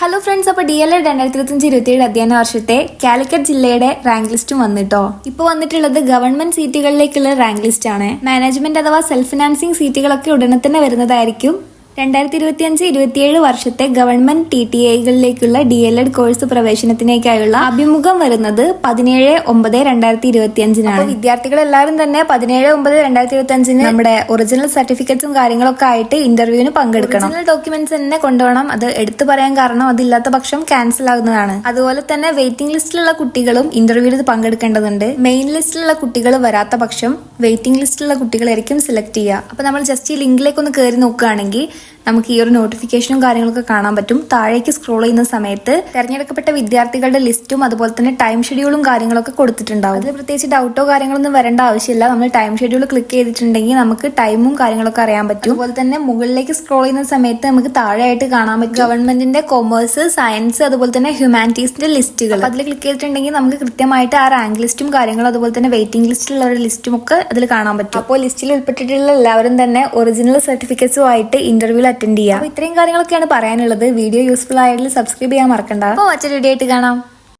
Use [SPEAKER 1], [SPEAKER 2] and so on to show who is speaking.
[SPEAKER 1] Hello friends അപ്പോൾ D L Ed രണ്ടായിരത്തി ഇരുപത്തഞ്ച് ഇരുപത്തിയേഴ് അധ്യയന വർഷത്തെ കാലിക്കറ്റ് ജില്ലയുടെ റാങ്ക് ലിസ്റ്റും വന്നിട്ടോ? ഇപ്പോൾ വന്നിട്ടുള്ളത് ഗവൺമെന്റ് സീറ്റുകളിലേക്കുള്ള റാങ്ക് ലിസ്റ്റ് ആണ്. മാനേജ്മെന്റ് അഥവാ സെൽഫ് ഫിനാൻസിങ് സീറ്റുകളൊക്കെ ഉടനെ തന്നെ വരുന്നതായിരിക്കും. രണ്ടായിരത്തി ഇരുപത്തി അഞ്ച് ഇരുപത്തിയേഴ് വർഷത്തെ ഗവൺമെന്റ് ടി ടി ഐകളിലേക്കുള്ള ഡി എൽ എഡ് കോഴ്സ് പ്രവേശനത്തിനേക്കായുള്ള അഭിമുഖം വരുന്നത് പതിനേഴ് ഒമ്പത് രണ്ടായിരത്തി ഇരുപത്തി അഞ്ചിനാണ് വിദ്യാർത്ഥികൾ എല്ലാവരും തന്നെ പതിനേഴ് ഒമ്പത് രണ്ടായിരത്തി ഇരുപത്തി അഞ്ചിന് നമ്മുടെ ഒറിജിനൽ സർട്ടിഫിക്കറ്റ്സും കാര്യങ്ങളൊക്കെ ആയിട്ട് ഇന്റർവ്യൂവിന് പങ്കെടുക്കണം. ഒറിജിനൽ ഡോക്യുമെന്റ്സ് തന്നെ കൊണ്ടുപോകണം. അത് എടുത്തു പറയാൻ കാരണം അതില്ലാത്ത പക്ഷം ക്യാൻസൽ ആകുന്നതാണ്. അതുപോലെ തന്നെ വെയിറ്റിംഗ് ലിസ്റ്റിലുള്ള കുട്ടികളും ഇന്റർവ്യൂവിൽ പങ്കെടുക്കേണ്ടതുണ്ട്. മെയിൻ ലിസ്റ്റിലുള്ള കുട്ടികൾ വരാത്ത പക്ഷം വെയിറ്റിംഗ് ലിസ്റ്റിലുള്ള കുട്ടികളായിരിക്കും സെലക്ട് ചെയ്യുക. അപ്പൊ നമ്മൾ ജസ്റ്റ് ഈ ലിങ്കിലേക്ക് ഒന്ന് കയറി നോക്കുകയാണെങ്കിൽ നമുക്ക് ഈ ഒരു നോട്ടിഫിക്കേഷനും കാര്യങ്ങളൊക്കെ കാണാൻ പറ്റും. താഴേക്ക് സ്ക്രോൾ ചെയ്യുന്ന സമയത്ത് തെരഞ്ഞെടുക്കപ്പെട്ട വിദ്യാർത്ഥികളുടെ ലിസ്റ്റും അതുപോലെ തന്നെ ടൈം ഷെഡ്യൂളും കാര്യങ്ങളൊക്കെ കൊടുത്തിട്ടുണ്ടാവും. അതിൽ പ്രത്യേകിച്ച് ഡൗട്ടോ കാര്യങ്ങളൊന്നും വരേണ്ട ആവശ്യമില്ല. നമ്മൾ ടൈം ഷെഡ്യൂൾ ക്ലിക്ക് ചെയ്തിട്ടുണ്ടെങ്കിൽ നമുക്ക് ടൈമും കാര്യങ്ങളൊക്കെ അറിയാൻ പറ്റും. അതുപോലെ തന്നെ മുകളിലേക്ക് സ്ക്രോൾ ചെയ്യുന്ന സമയത്ത് നമുക്ക് താഴെയായിട്ട് കാണാൻ പറ്റും. ഗവൺമെന്റിന്റെ കൊമേഴ്സ് സയൻസ് അതുപോലെ തന്നെ ഹ്യൂമാനിറ്റീസിന്റെ ലിസ്റ്റുകൾ അതിൽ ക്ലിക്ക് ചെയ്തിട്ടുണ്ടെങ്കിൽ നമുക്ക് കൃത്യമായിട്ട് ആ റാങ്ക് ലിസ്റ്റും കാര്യങ്ങളും അതുപോലെ തന്നെ വെയിറ്റിംഗ് ലിസ്റ്റിലുള്ള ലിസ്റ്റും ഒക്കെ അതിൽ കാണാൻ പറ്റും. അപ്പോൾ ലിസ്റ്റിൽ ഉൾപ്പെട്ടിട്ടുള്ള എല്ലാവരും തന്നെ ഒറിജിനൽ സർട്ടിഫിക്കറ്റ്സും ആയിട്ട് ഇന്റർവ്യൂവിൽ അറ്റൻഡ് ചെയ്യാം. ഇത്രയും കാര്യങ്ങളൊക്കെയാണ് പറയാനുള്ളത്. വീഡിയോ യൂസ്ഫുൾ ആയതിൽ സബ്സ്ക്രൈബ് ചെയ്യാൻ മറക്കണ്ട. അപ്പോൾ മറ്റൊരു വീഡിയോ ആയിട്ട് കാണാം.